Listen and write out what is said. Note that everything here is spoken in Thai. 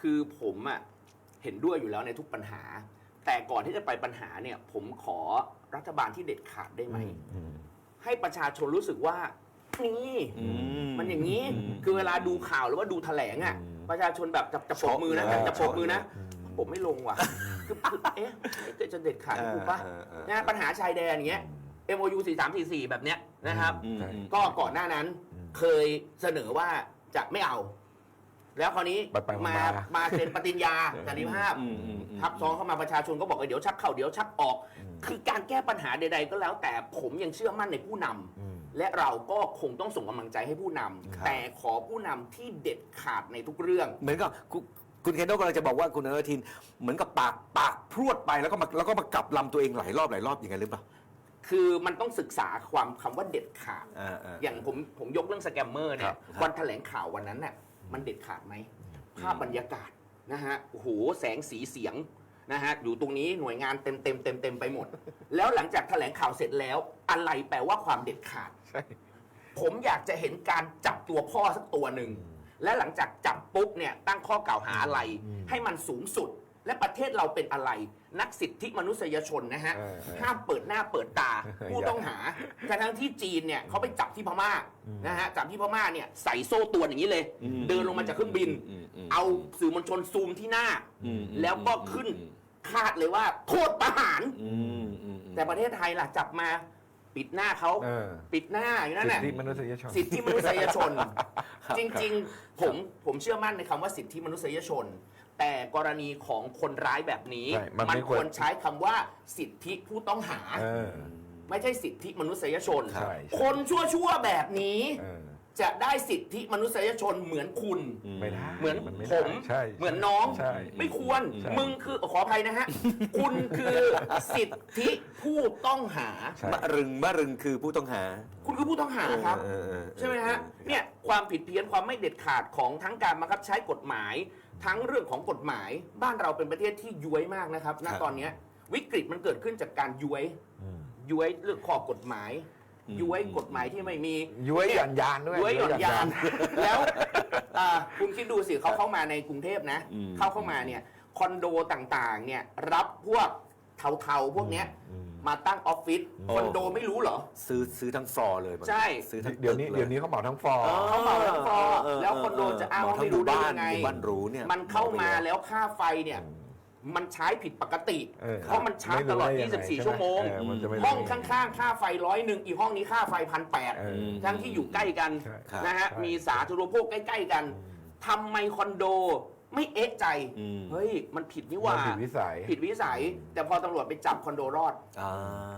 คือผมอะเห็นด้วยอยู่แล้วในทุกปัญหา แต่ก่อนที่จะไปปัญหาเนี่ย ผมขอรัฐบาลที่เด็ดขาดได้ไหมอืมให้ประชาชนรู้สึกว่านี่มันอย่างนี้คือเวลาดูข่าวหรือว่าดูแถลงอะอืมประชาชนแบบจับจับปรบมือนะช็อกจับปรบมือนะอืมผมไม่ลงว่ะคือคือเอ๊ะจะเด็ดขาดให้กูปะเออเออเออนะปัญหาชายแดนอย่างเงี้ย MOU 4344 แบบเนี้ยนะครับอืมใช่อืมก็ก่อนหน้านั้นอืมเคยเสนอว่าจะไม่เอา แล้วคราวนี้ไปไปมามามามาเซ็นปฏิญญาสันติภาพอืมอืมอืม ทับซ้อนเข้ามาประชาชนก็บอกว่าเดี๋ยวชักเข้าเดี๋ยวชักออก คือการแก้ปัญหาใด ๆ ก็แล้วแต่ผมยังเชื่อมั่นในผู้นำอืม และเราก็คงต้องส่งกำลังใจให้ผู้นำครับ แต่ขอผู้นำที่เด็ดขาดในทุกเรื่อง เหมือนกับคุณคุณเคนโดกำลังจะบอกว่าคุณอนุทิน เหมือนกับปากปากพรวดไปแล้วก็มาแล้วก็มากลับลำตัวเองหลายรอบหลายรอบอย่างไงหรือเปล่าคือมันต้องศึกษาความคำว่าเด็ดขาด อ่าอ่าอย่างผมผมยกเรื่องสแกมเมอร์เนี่ครัยบ วันแถลงข่าววันนั้นน่ะ มันเด็ดขาดไหมภาพบรรยากาศนะฮะโอ้โหแสงสีเสียงนะฮะอยู่ตรงนี้หน่วยงานเต็มเต็มเต็มเต็มไปหมด แล้วหลังจากแถลงข่าวเสร็จแล้ว อะไรแปลว่าความเด็ดขาด ใช่ ผมอยากจะเห็นการจับตัวพ่อสักตัวหนึ่ง และหลังจากจับปุ๊บเนี่ยตั้งข้อกล่าวหาอะไรอืมให้มันสูงสุด และประเทศเราเป็นอะไร นักสิทธิมนุษยชนนะฮะ เออเออห้ามเปิดหน้าเปิดตา ผู้ต้องหาทั้งที่จีนเนี่ยเขาไปจับที่พม่าอืมนะฮะจับที่พม่าเนี่ยใส่โซ่ตรวนอย่างนี้เลย อืมเดินลงมาจากเครื่องบิน อืมอืมเอาสื่อมวลชนซูมที่หน้า อืมแล้วก็ขึ้นคาดเลยว่าโทษประหาร อืมอืมอืมแต่ประเทศไทยล่ะจับมา ปิดหน้าเขาเออ ปิดหน้าอยู่นั่นสิแหทละธิมนุษยชน สิทธิมนุษยชน จริงๆ ผมผมเชื่อมั่นในคำว่าสิทธิมนุษยชน แต่กรณีของคนร้ายแบบนี้ ใช่มันไม่คคววรรใช้คำว่าสิทธิผู้ต้องหา เออ ไม่ใช่สิทธิมนุษยชน ใช่ใช่ คนชั่วๆแบบนี้ เออ จะได้สิทธิมนุษยชนเหมือนคุณ ไม่ได้เหมือนนไได้ผมใช่เหมือนน้อง ใช่ ไม่ควร ใช่มึงคือขออภัยนะฮะ คุณคือสิทธิผู้ต้องหา ใช่ มะรึงมะรึงคือผู้ต้องหา คุณคือผู้ต้องหาครับ เออเออเออ ใช่ไหมฮะเนี่ยความผิดเพี้ยนความไม่เด็ดขาดของทั้งการบังคับใช้กฎหมาย ทั้งเรื่องของกฎหมาย บ้านเราเป็นประเทศที่ย้วยมากนะครับณตอนเนี้ยวิกฤตมันเกิดขึ้นจากการย้วยอืมย้วยเรื่องข้อกฎหมายอืม ย้วยกฎหมายที่ไม่มีย้วยหย่อนยานด้วยย้วยหย่อนยานแล้วอ่าคุณคิดดูสิเขาเข้ามาในกรุงเทพนะอืมเข้าเข้ามาเนี่ยคอนโดต่างๆ เนี่ยรับพวกเทาๆพวกเนี้ยอืมมาตั้งออฟฟิศคอนโดไม่รู้เหรอ ซื้อซื้อทั้งฟลอร์เลยบางทีใช่ซื้อทั้งเดี๋ยวนี้ตึกลเดี๋ยวนี้เขาเหมาทั้งฟอร์เออเขาเหมาทั้งฟลอร์เออเออแล้วคอนโดจะอ้างว่าไม่รู้ได้ยังไงหมู่บ้านหรู้เนี่ยมันเข้ามาแล้วค่าไฟเนี่ย มันใช้ผิดปกติ เออเพราะมันชาร์จตลอด ไม่รู้ได้ยังไง24 ชั่วโมงเออมันจะไม่รู้ห้องข้างๆ ค่าไฟร้อยหนึ่งอีกห้องนี้ค่าไฟพันแปดเออทั้งที่อยู่ใกล้กันใช่ครับนะฮะ ใช่ มีสาธารณูปโภคใกล้ ๆ กันทำไมคอนโดไม่เอ๊ะใจ อืม เฮ้ย มันผิดนี่หว่า มันผิดวิสัย ผิดวิสัย แต่พอตำรวจไปจับคอนโดรอด อ่า